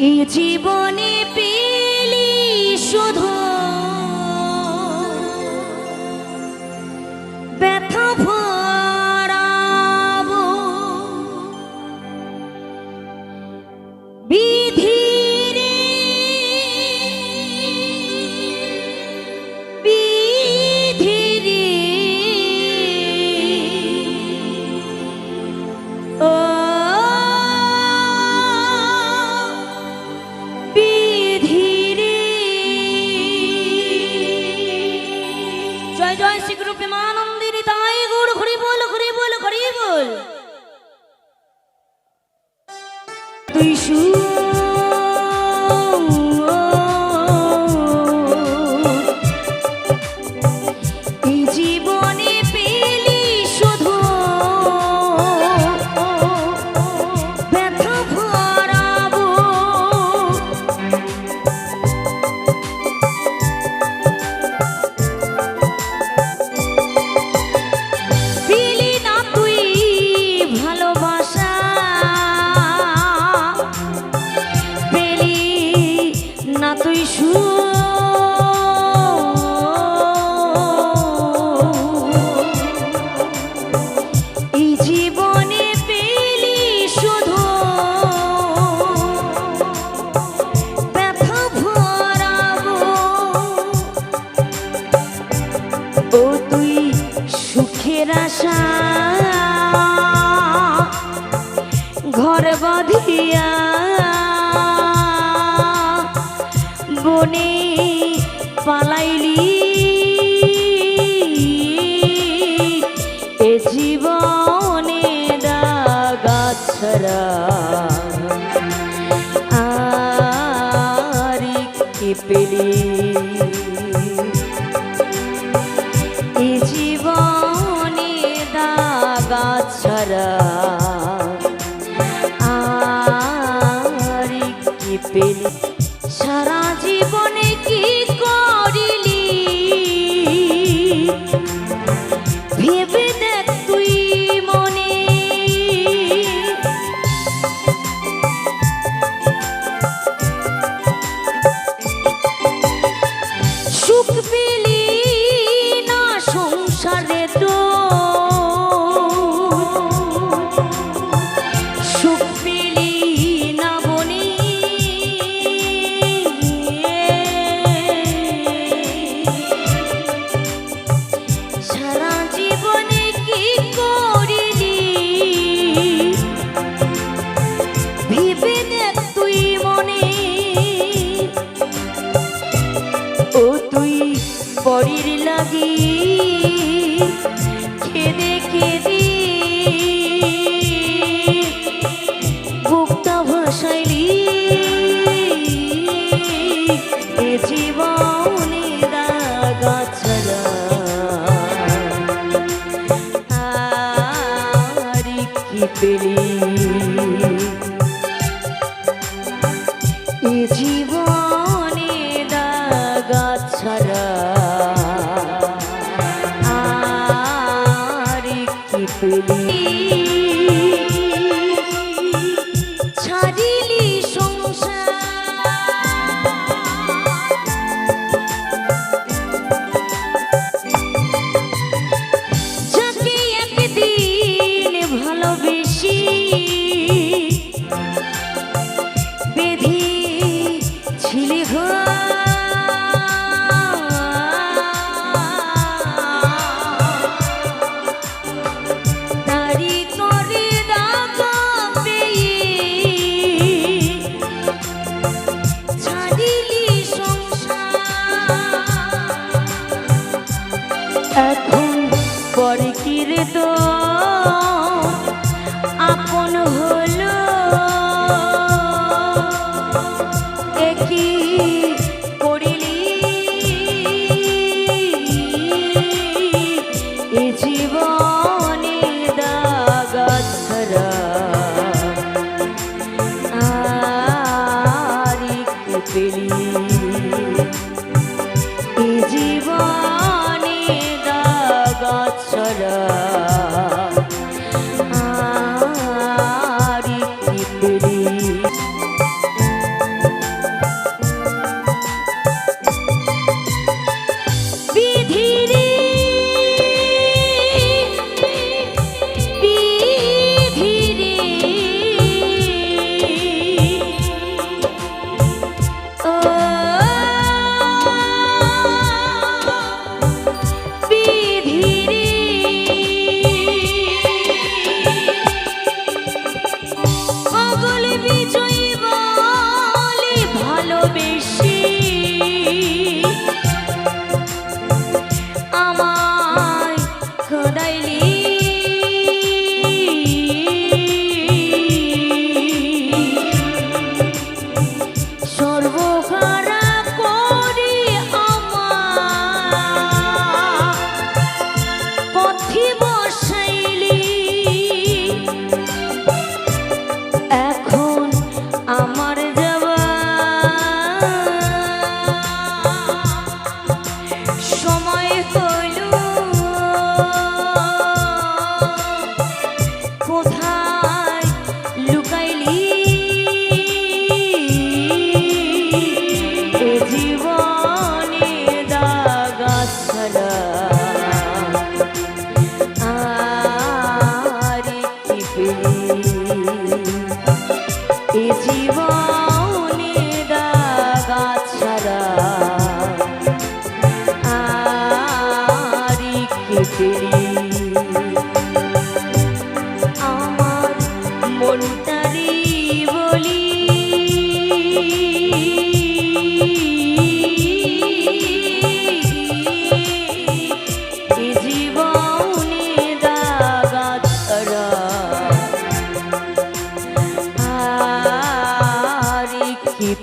এই জীবনে পি তুই সুর ঘর বাঁধিয়া বনে পালাইলি। এ জীবনে দাগা ছড়া আর কি পেলি? espelho. need.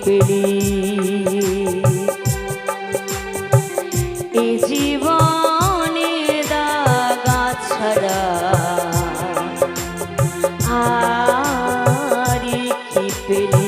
পেলি। এ জীবনে দাগা ছাড়া আর কি পেলি?